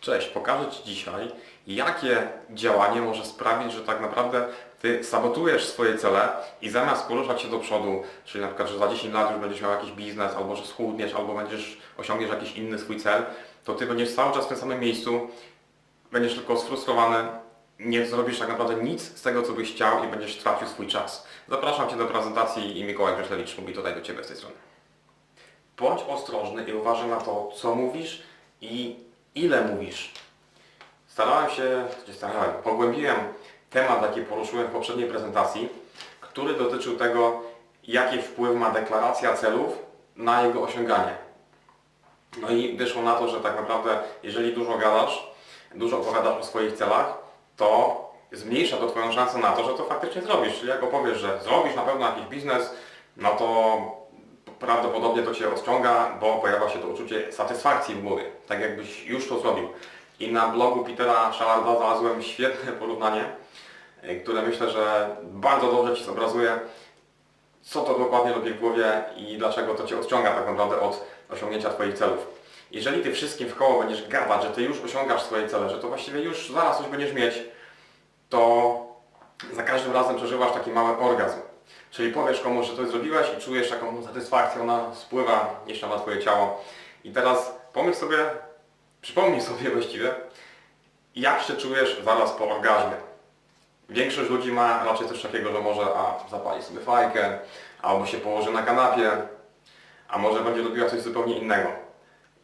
Cześć, pokażę Ci dzisiaj, jakie działanie może sprawić, że tak naprawdę Ty sabotujesz swoje cele i zamiast poruszać się do przodu, czyli na przykład, że za 10 lat już będziesz miał jakiś biznes, albo że schudniesz, albo będziesz osiągniesz jakiś inny swój cel, to Ty będziesz cały czas w tym samym miejscu, będziesz tylko sfrustrowany, nie zrobisz tak naprawdę nic z tego, co byś chciał i będziesz tracił swój czas. Zapraszam Cię do prezentacji i Mikołaj Kreślewicz mówi tutaj do Ciebie z tej strony. Bądź ostrożny i uważaj na to, co mówisz i ile mówisz. Starałem się, starałem, pogłębiłem temat, jaki poruszyłem w poprzedniej prezentacji, który dotyczył tego, jaki wpływ ma deklaracja celów na jego osiąganie. No i wyszło na to, że tak naprawdę, jeżeli dużo gadasz, dużo opowiadasz o swoich celach, to zmniejsza to Twoją szansę na to, że to faktycznie zrobisz. Czyli jak opowiesz, że zrobisz na pewno jakiś biznes, no to prawdopodobnie to Cię odciąga, bo pojawia się to uczucie satysfakcji w głowie, tak jakbyś już to zrobił. I na blogu Petera Szalarda znalazłem świetne porównanie, y, które myślę, że bardzo dobrze Ci zobrazuje, co to dokładnie robi w głowie i dlaczego to Cię odciąga tak naprawdę od osiągnięcia Twoich celów. Jeżeli Ty wszystkim w koło będziesz gadać, że Ty już osiągasz swoje cele, że to właściwie już zaraz coś będziesz mieć, to za każdym razem przeżywasz taki mały orgazm. Czyli powiesz komuś, że to zrobiłeś i czujesz taką satysfakcję, ona spływa jeszcze na Twoje ciało. I teraz pomyśl sobie, przypomnij sobie właściwie, jak się czujesz zaraz po orgazmie. Większość ludzi ma raczej coś takiego, że może a, zapali sobie fajkę, albo się położy na kanapie, a może będzie robiła coś zupełnie innego.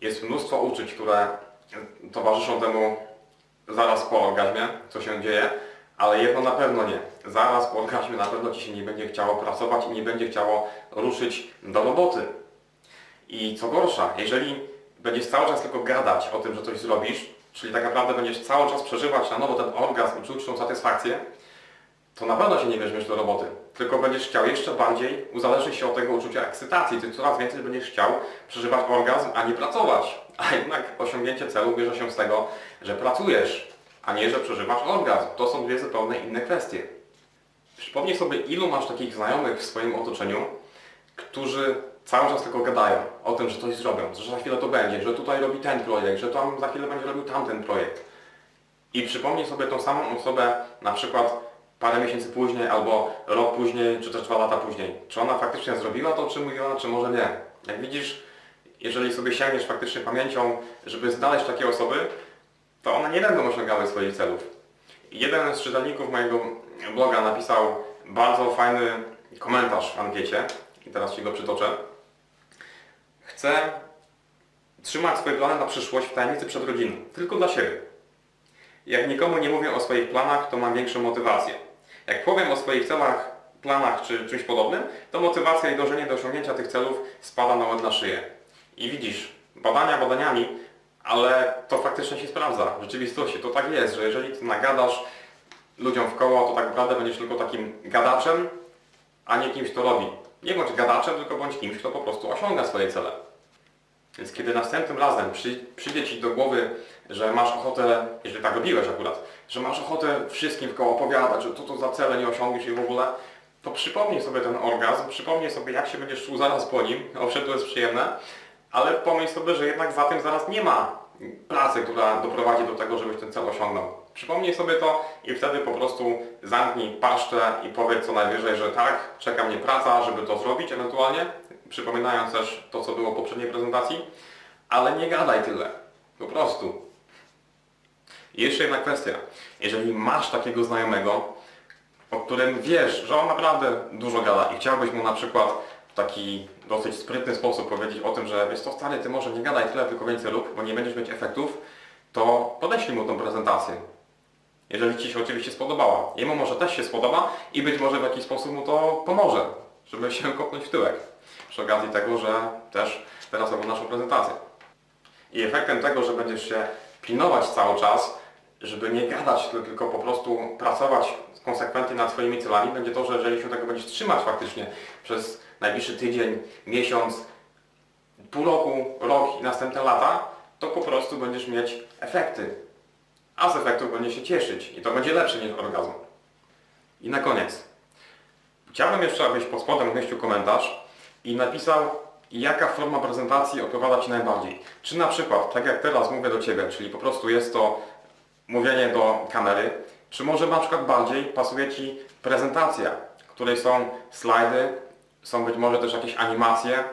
Jest mnóstwo uczuć, które towarzyszą temu zaraz po orgazmie, co się dzieje, ale jedno na pewno nie. Zaraz po orgazmie na pewno Ci się nie będzie chciało pracować i nie będzie chciało ruszyć do roboty. I co gorsza, jeżeli będziesz cały czas tylko gadać o tym, że coś zrobisz, czyli tak naprawdę będziesz cały czas przeżywać na nowo ten orgazm i czuć tą satysfakcję, to na pewno się nie weźmiesz do roboty. Tylko będziesz chciał jeszcze bardziej uzależnić się od tego uczucia ekscytacji. Ty coraz więcej będziesz chciał przeżywać orgazm, a nie pracować. A jednak osiągnięcie celu bierze się z tego, że pracujesz, a nie, że przeżywasz orgazm. To są dwie zupełnie inne kwestie. Przypomnij sobie, ilu masz takich znajomych w swoim otoczeniu, którzy cały czas tylko gadają o tym, że coś zrobią, że za chwilę to będzie, że tutaj robi ten projekt, że tam za chwilę będzie robił tamten projekt. I przypomnij sobie tą samą osobę na przykład parę miesięcy później, albo rok później, czy też dwa lata później. Czy ona faktycznie zrobiła to, czy mówiła, czy może nie. Jak widzisz, jeżeli sobie sięgniesz faktycznie pamięcią, żeby znaleźć takie osoby, to one nie będą osiągały swoich celów. Jeden z czytelników mojego bloga napisał bardzo fajny komentarz w ankiecie i teraz Ci go przytoczę. Chcę trzymać swoje plany na przyszłość w tajemnicy przed rodziną, tylko dla siebie. Jak nikomu nie mówię o swoich planach, to mam większą motywację. Jak powiem o swoich celach, planach czy czymś podobnym, to motywacja i dążenie do osiągnięcia tych celów spada na łeb na szyję. I widzisz, badania badaniami, ale to faktycznie się sprawdza w rzeczywistości. To tak jest, że jeżeli ty nagadasz ludziom w koło, to tak naprawdę będziesz tylko takim gadaczem, a nie kimś, kto robi. Nie bądź gadaczem, tylko bądź kimś, kto po prostu osiąga swoje cele. Więc kiedy następnym razem przy, przyjdzie Ci do głowy, że masz ochotę, jeżeli tak robiłeś akurat, że masz ochotę wszystkim w koło opowiadać, że to to za cele nie osiągniesz i w ogóle, to przypomnij sobie ten orgazm, przypomnij sobie jak się będziesz czuł zaraz po nim, owszem to jest przyjemne, ale pomyśl sobie, że jednak za tym zaraz nie ma pracy, która doprowadzi do tego, żebyś ten cel osiągnął. Przypomnij sobie to i wtedy po prostu zamknij paszczę i powiedz co najwyżej, że tak, czeka mnie praca, żeby to zrobić ewentualnie, przypominając też to, co było w poprzedniej prezentacji, ale nie gadaj tyle. Po prostu. I jeszcze jedna kwestia. Jeżeli masz takiego znajomego, o którym wiesz, że on naprawdę dużo gada i chciałbyś mu na przykład taki dosyć sprytny sposób powiedzieć o tym, że wiesz co stary, ty może nie gadaj tyle, tylko więcej lub, bo nie będziesz mieć efektów, to podeślij mu tą prezentację. Jeżeli Ci się oczywiście spodobała. Jemu może też się spodoba i być może w jakiś sposób mu to pomoże, żeby się kopnąć w tyłek. Przy okazji tego, że też teraz robią naszą prezentację. I efektem tego, że będziesz się pilnować cały czas, żeby nie gadać, tylko po prostu pracować konsekwentnie nad swoimi celami, będzie to, że jeżeli się tego będziesz trzymać faktycznie przez najbliższy tydzień, miesiąc, pół roku, rok i następne lata, to po prostu będziesz mieć efekty. A z efektów będzie się cieszyć i to będzie lepsze niż orgazm. I na koniec. Chciałbym jeszcze, abyś pod spodem umieścił komentarz i napisał, jaka forma prezentacji odpowiada Ci najbardziej. Czy na przykład, tak jak teraz mówię do Ciebie, czyli po prostu jest to mówienie do kamery, czy może na przykład bardziej pasuje Ci prezentacja, w której są slajdy, są być może też jakieś animacje,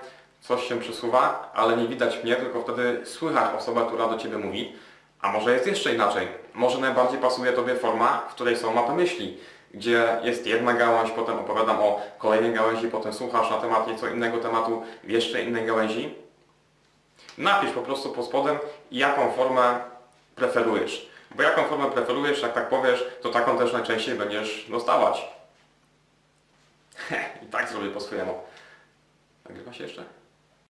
coś się przesuwa, ale nie widać mnie, tylko wtedy słychać osobę, która do Ciebie mówi. A może jest jeszcze inaczej. Może najbardziej pasuje Tobie forma, w której są mapy myśli, gdzie jest jedna gałąź, potem opowiadam o kolejnej gałęzi, potem słuchasz na temat nieco innego tematu w jeszcze innej gałęzi. Napisz po prostu pod spodem, jaką formę preferujesz. Bo jaką formę preferujesz, jak tak powiesz, to taką też najczęściej będziesz dostawać. I tak zrobię po swojemu. Nagrywa się jeszcze?